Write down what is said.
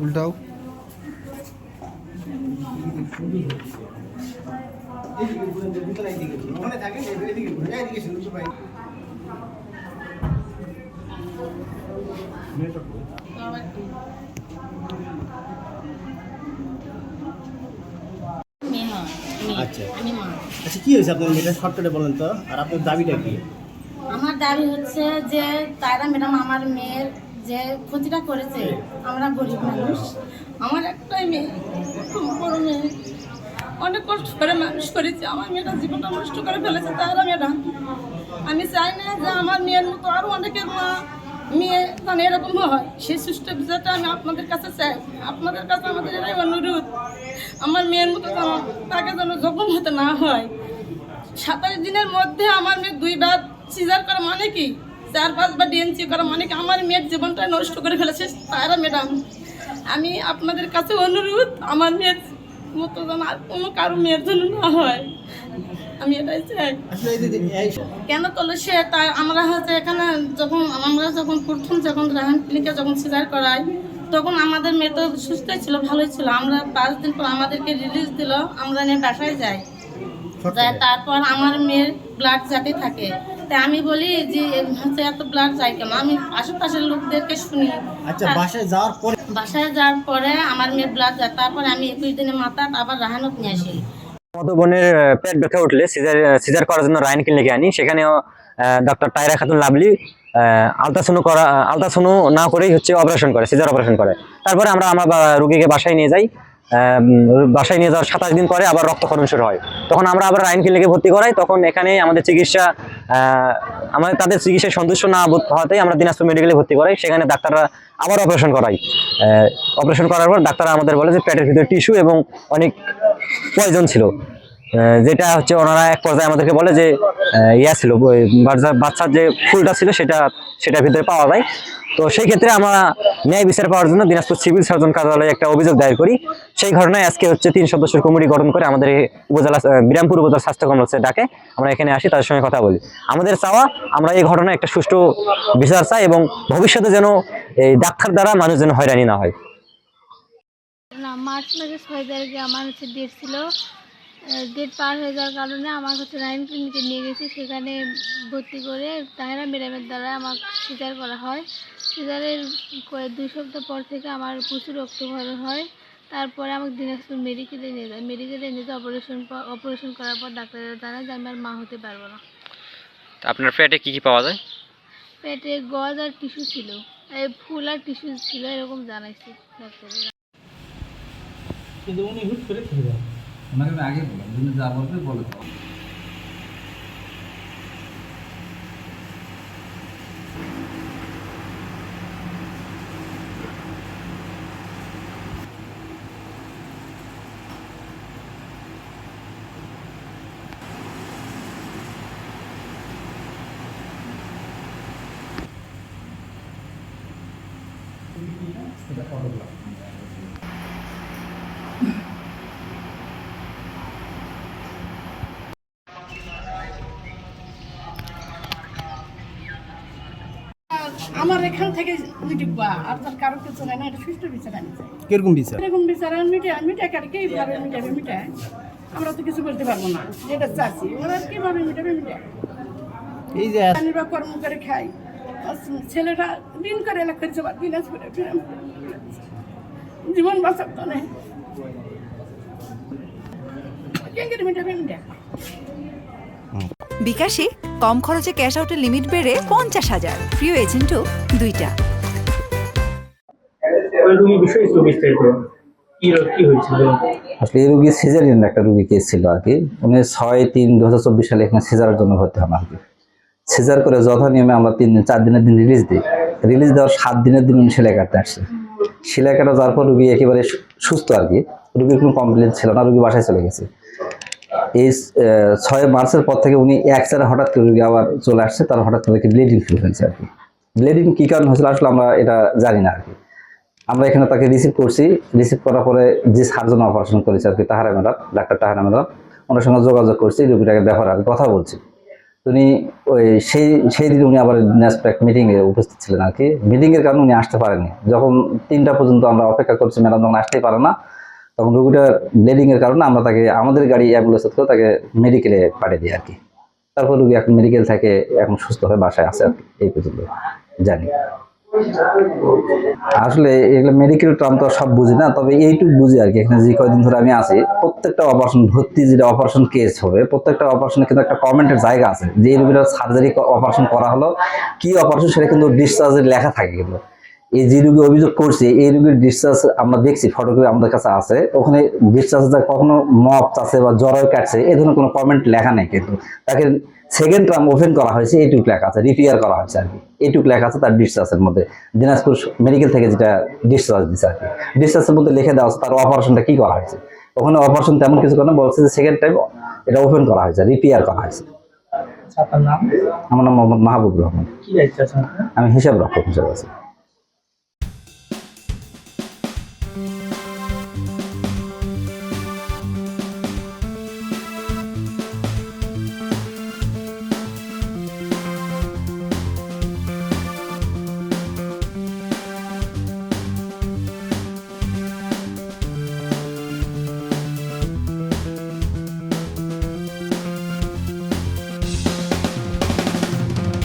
উল্টাও। আচ্ছা। আচ্ছা কি হয়েছে আপনার মেয়েটা শর্টকাটে বলেন তো আর আপনার দাবিটা কি আমার দাবি হচ্ছে যে তারা ম্যাডাম আমার মেয়ের যে ক্ষতিটা করেছে, আমরা গরিব মানুষ। আমার একটাই মেয়ে অনেক কষ্ট করে মানুষ করেছে। আমার মেয়েটা জীবনটা নষ্ট করে ফেলেছে, তারা ম্যাডাম আমি চাই না যে আমার মেয়ের মতো আরও অনেকের মা, মেয়ে মানে এরকম হয়। সেই সুষ্ঠু বিষয়টা আমি আপনাদের কাছে চাই। আপনাদের কাছে আমাদের এটাই অনুরোধ। আমার মেয়ের মতো যেন তাকে যেন জখম হতে না হয়। সাতাশ দিনের মধ্যে আমার মেয়ে দুইবার সিজার করা মানে কি? চার পাঁচবার ডিএনসি করা মানে আমার মেয়ের জীবনটা নষ্ট করে ফেলেছে? তারা ম্যাডাম আমি আপনাদের কাছে অনুরোধ আমার মেয়ের মতো যেন আর কোনো কারও মেয়ের জন্য না হয়। আমি এটাই চাই। এই কেন করল সে তাই আমরা হচ্ছে এখানে যখন আমরা যখন প্রথম যখন রাহান ক্লিনিকে যখন সিজার করাই তখন আমাদের মেয়ে তো সুস্থই ছিল ভালোই ছিল। আমরা পাঁচ দিন পর আমাদেরকে রিলিজ দিল আমরা নিয়ে বাসায় যাই। তারপর আমার মেয়ের ব্লাড যাতে থাকে। তাই আমি বলি যে হচ্ছে এত ব্লাড যায় কেন? আমি আশেপাশের লোকদেরকে শুনি। আচ্ছা বাসায় যাওয়ার পরে? বাসায় যাওয়ার পরে আমার মেয়ের ব্লাড যায় তারপরে আমি একুশ দিনের মাথা আবার রাহানুক নিয়ে আসি। মতো বোনের পেট ব্যথা উঠলে সিজার সিজার করার জন্য রায়ন ক্লিনিকে আনি। সেখানেও ডক্টর টাইরা খাতুন লাভলি আলট্রাসোনো করা আলট্রাসোনো না করেই হচ্ছে অপারেশন করে সিজার অপারেশন করে। তারপরে আমরা আমরা রুগীকে বাসায় নিয়ে যাই। বাসায় নিয়ে যাওয়ার সাতাশ দিন পরে আবার রক্তক্ষরণ শুরু হয়। তখন আমরা আবার রায়ন ক্লিনিকে ভর্তি করাই, তখন এখানে আমাদের চিকিৎসা আমাদের তাদের চিকিৎসায় সন্তুষ্ট না হওয়াতেই আমরা দিনাজপুর মেডিকেলে ভর্তি করাই, সেখানে ডাক্তাররা আবার অপারেশন করাই। অপারেশন করার পর ডাক্তাররা আমাদের বলে যে পেটের ভিতরে টিস্যু এবং অনেক পয়জন ছিল। যেটা হচ্ছে ওনারা এক পর্যায়ে আমাদেরকে বলে যে ইয়া ছিল বাচ্চা- বাচ্চার যে ফুলটা ছিল সেটা সেটার ভিতরে পাওয়া যায়। তো সেই ক্ষেত্রে আমরা ন্যায় বিচার পাওয়ার জন্য দিনাজপুর সিভিল সার্জন কার্যালয়ে একটা অভিযোগ দায়ের করি। সেই ঘটনায় আজকে হচ্ছে তিন সদস্যের কমিটি গঠন করে আমাদের উপজেলা বিরামপুর উপজেলা স্বাস্থ্য কমপ্লেক্সে ডাকে। আমরা এখানে আসি, তাদের সঙ্গে কথা বলি। আমাদের চাওয়া, আমরা এই ঘটনায় একটা সুষ্ঠু বিচার চাই এবং ভবিষ্যতে যেন এই ডাক্তার দ্বারা মানুষ যেন হয়রানি না হয়। মার্চ মাসের ছয় তারিখে আমার হচ্ছে ডেট ছিল। ডেট পার হয়ে যাওয়ার কারণে আমার হচ্ছে নাইন ক্লিনিকে নিয়ে গেছি। সেখানে ভর্তি করে তাহেরা ম্যাডামের দ্বারা আমার সিজার করা হয়। সিজারের কয়েক দুই সপ্তাহ পর থেকে আমার প্রচুর রক্তক্ষরণ হয়। তারপরে আমাকে দিনাজপুর মেডিকেলে নিয়ে যায়। মেডিকেলে নিয়ে যায় অপারেশন অপারেশন করার পর ডাক্তারের জানায় যে আমি আর মা হতে পারব না। তা আপনার পেটে কি কি পাওয়া যায়? পেটে গজ আর টিস্যু ছিল। এই ফুল আর টিস্যু ছিল এরকম জানাইছে ডাক্তারের কিন্তু উনি হুট করে থেকে যান। ওনাকে আমি আগে বললাম তুমি যা বলবে বলে আমার এখান থেকে আর তার কারও কিছু নাই না এটা সুষ্ঠু বিচার আমি চাই। কীরকম বিচার? এরকম এইভাবে মিটাবে মিটায় আমরা তো কিছু বলতে পারব না যেটা চাচ্ছি। ওরা কীভাবে মিটাবে মিটায় এই যে বা কর্ম করে খাই। ছেলেটা দিন করে এলাকা করেছে বা দিনাজ করে ফিরে জীবন বাঁচার তো নেই। কেঙ্গের মিটাবে মিটায় বিকাশে কম খরচে ক্যাশ আউটের লিমিট বেড়ে পঞ্চাশ হাজার। প্রিয় এজেন্টও দুইটা। আসলে এই রুগী সিজারিয়ান একটা রুগী কেস ছিল আর কি। উনি ছয় তিন দু হাজার চব্বিশ সালে এখানে সিজারের জন্য ভর্তি হন আর কি। সিজার করে যথা নিয়মে আমরা তিন দিন চার দিনের দিন রিলিজ দিই। রিলিজ দেওয়ার সাত দিনের দিন উনি সেলাই কাটতে আসছে সেলাই কাটা যাওয়ার পর রুগী একেবারে সুস্থ আর কি। রুগীর কোনো কমপ্লেন ছিল না রুগী বাসায় চলে গেছে। এই ছয় মার্চের পর থেকে উনি এক চারে হঠাৎ করে রুগী আবার চলে আসছে, তার হঠাৎ করে ব্লিডিং ফিল হয়েছে আর কি। ব্লিডিং কী কারণ হয়েছিল আসলে আমরা এটা জানি না আর কি। আমরা এখানে তাকে রিসিভ করছি রিসিভ করার পরে যে সার্জন অপারেশন করেছে আর কি, তাহারা ম্যাডাম, ডাক্তার তাহারা ম্যাডাম, ওনার সঙ্গে যোগাযোগ করছি রুগীটাকে ব্যাপারে আমি কথা বলছি। উনি ওই সেই সেই দিন উনি আবার ন্যাসপ্যাক মিটিংয়ে উপস্থিত ছিলেন আর কি। মিটিংয়ের কারণে উনি আসতে পারেননি। যখন তিনটা পর্যন্ত আমরা অপেক্ষা করছি, ম্যাডাম যখন আসতেই পারে না। তখন রোগীটার ব্লিডিংয়ের কারণে আমরা তাকে, আমাদের গাড়ি অ্যাম্বুলেন্স করে তাকে মেডিকেলে পাঠিয়ে দিই আর কি। তারপর রুগী এখন মেডিকেল থেকে এখন সুস্থ হয়ে বাসায় আছে আর কি, এই পর্যন্ত জানি। আসলে এগুলো মেডিকেল টার্ম তো সব বুঝি না, তবে এইটুকু বুঝি আর কি। এখানে যে কয়দিন ধরে আমি আছি, প্রত্যেকটা অপারেশন ভর্তি যেটা অপারেশন কেস হবে, প্রত্যেকটা অপারেশনে কিন্তু একটা কমেন্টের জায়গা আছে যে এই রোগীটার সার্জারি অপারেশন করা হলো, কি অপারেশন সেটা কিন্তু ডিসচার্জের লেখা থাকে কিন্তু। এই যে রুগী অভিযোগ করছে এই রুগীর ডিসচার্জ আমরা দেখছি ফটোগ্রাফি আমাদের কাছে আছে। ওখানে ডিসচার্জ কখনো মপ আছে বা জ্বর কাটছে এই ধরনের কোনো কমেন্ট লেখা নেই কিন্তু। তাকে সেকেন্ড টার্ম ওপেন করা হয়েছে এইটুক লেখা আছে রিপেয়ার করা হয়েছে আর কি। এইটুক লেখা আছে তার ডিসচার্জের মধ্যে। দিনাজপুর মেডিকেল থেকে যেটা ডিসচার্জ দিচ্ছে আর কি। ডিসচার্জের মধ্যে লিখে দেওয়া তার অপারেশনটা কি করা হয়েছে? ওখানে অপারেশন তেমন কিছু করে না, বলছে যে সেকেন্ড টাইম এটা ওপেন করা হয়েছে রিপেয়ার করা হয়েছে। আচ্ছা, আমার নাম মোহাম্মদ মাহবুব রহমান। আমি হিসাব রক্ষক হিসাবে আছি।